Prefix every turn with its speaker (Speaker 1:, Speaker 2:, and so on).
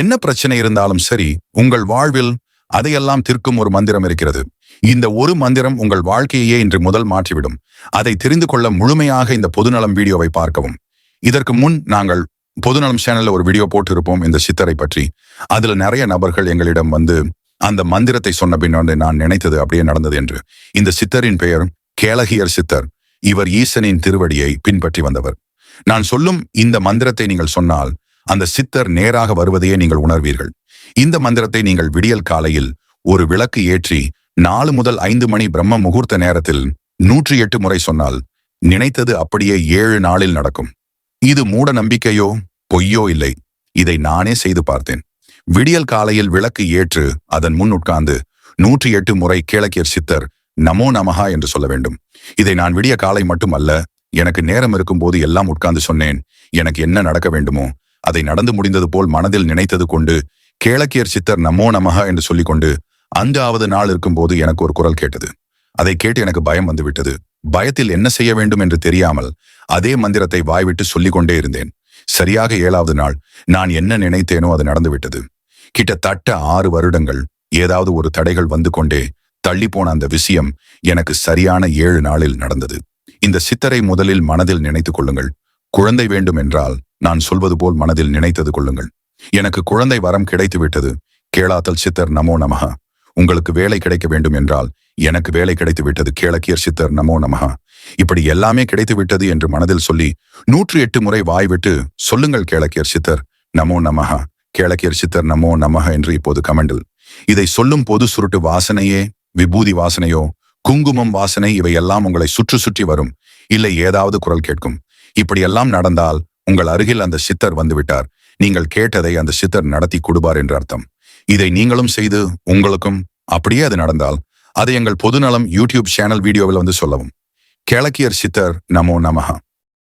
Speaker 1: என்ன பிரச்சனை இருந்தாலும் சரி உங்கள் வாழ்வில் அதையெல்லாம் தீர்க்கும் ஒரு மந்திரம் இருக்கிறது. இந்த ஒரு மந்திரம் உங்கள் வாழ்க்கையே இன்று முதல் மாற்றிவிடும். அதை தெரிந்து கொள்ள முழுமையாக இந்த பொதுநலம் வீடியோவை பார்க்கவும். இதற்கு முன் நாங்கள் பொதுநலம் சேனல்ல ஒரு வீடியோ போட்டிருப்போம் இந்த சித்தரை பற்றி. அதுல நிறைய நபர்கள் எங்களிடம் வந்து அந்த மந்திரத்தை சொன்ன பின்னோடு நான் நினைத்தது அப்படியே நடந்தது என்று. இந்த சித்தரின் பெயர் கேளகியர் சித்தர். இவர் ஈசனின் திருவடியை பின்பற்றி வந்தவர். நான் சொல்லும் இந்த மந்திரத்தை நீங்கள் சொன்னால் அந்த சித்தர் நேராக வருவதையே நீங்கள் உணர்வீர்கள். இந்த மந்திரத்தை நீங்கள் விடியல் காலையில் ஒரு விளக்கு ஏற்றி நாலு முதல் ஐந்து மணி பிரம்ம முகூர்த்த நேரத்தில் நூற்றி எட்டு முறை சொன்னால் நினைத்தது அப்படியே ஏழு நாளில் நடக்கும். இது மூட நம்பிக்கையோ பொய்யோ இல்லை. இதை நானே செய்து பார்த்தேன். விடியல் காலையில் விளக்கு ஏற்று அதன் முன் உட்கார்ந்து நூற்றி எட்டு முறை கேளக்கியர் சித்தர் நமோ நமஹா என்று சொல்ல வேண்டும். இதை நான் விடிய காலை மட்டுமல்ல எனக்கு நேரம் இருக்கும்போது எல்லாம் உட்கார்ந்து சொன்னேன். எனக்கு என்ன நடக்க வேண்டுமோ அதை நடந்து முடிந்தது போல் மனதில் நினைத்தது கொண்டு கேளக்கியர் சித்தர் நமோ நமக என்று சொல்லிக்கொண்டு அஞ்சாவது நாள் இருக்கும்போது எனக்கு ஒரு குரல் கேட்டது. அதை கேட்டு எனக்கு பயம் வந்துவிட்டது. பயத்தில் என்ன செய்ய வேண்டும் என்று தெரியாமல் அதே மந்திரத்தை வாய்விட்டு சொல்லிக் கொண்டே இருந்தேன். சரியாக ஏழாவது நாள். நான் என்ன நினைத்தேனோ அது நடந்துவிட்டது. கிட்டத்தட்ட ஆறு வருடங்கள் ஏதாவது ஒரு தடைகள் வந்து கொண்டே தள்ளி போன அந்த விஷயம் எனக்கு சரியான ஏழு நாளில் நடந்தது. இந்த சித்தரை முதலில் மனதில் நினைத்துக் கொள்ளுங்கள். குழந்தை வேண்டும் என்றால் நான் சொல்வது போல் மனதில் நினைத்தது கொள்ளுங்கள். எனக்கு குழந்தை வரம் கிடைத்துவிட்டது. கேளாத்தல் சித்தர் நமோ நமஹா. உங்களுக்கு வேலை கிடைக்க வேண்டும் என்றால் எனக்கு வேலை கிடைத்து விட்டது கேளக்கியர் சித்தர் நமோ நமகா இப்படி எல்லாமே கிடைத்து விட்டது என்று மனதில் சொல்லி நூற்றி எட்டு முறை வாய்விட்டு சொல்லுங்கள் கேளக்கியர் சித்தர் நமோ நமஹா. கேளக்கியர் சித்தர் நமோ நமக என்று இப்போது கமெண்டில். இதை சொல்லும் போது சுருட்டு வாசனையே விபூதி வாசனையோ குங்குமம் வாசனை இவையெல்லாம் உங்களை சுற்றி சுற்றி வரும். இல்லை ஏதாவது குரல் கேட்கும். இப்படியெல்லாம் நடந்தால் உங்கள் அருகில் அந்த சித்தர் வந்துவிட்டார். நீங்கள் கேட்டதை அந்த சித்தர் நடத்தி கொடுப்பார் என்று அர்த்தம். இதை நீங்களும் செய்து உங்களுக்கும் அப்படியே அது நடந்தால் அதை எங்கள் பொதுநலம் யூடியூப் சேனல் வீடியோவில் வந்து சொல்லவும். கேளக்கியர் சித்தர் நமோ நமஹா.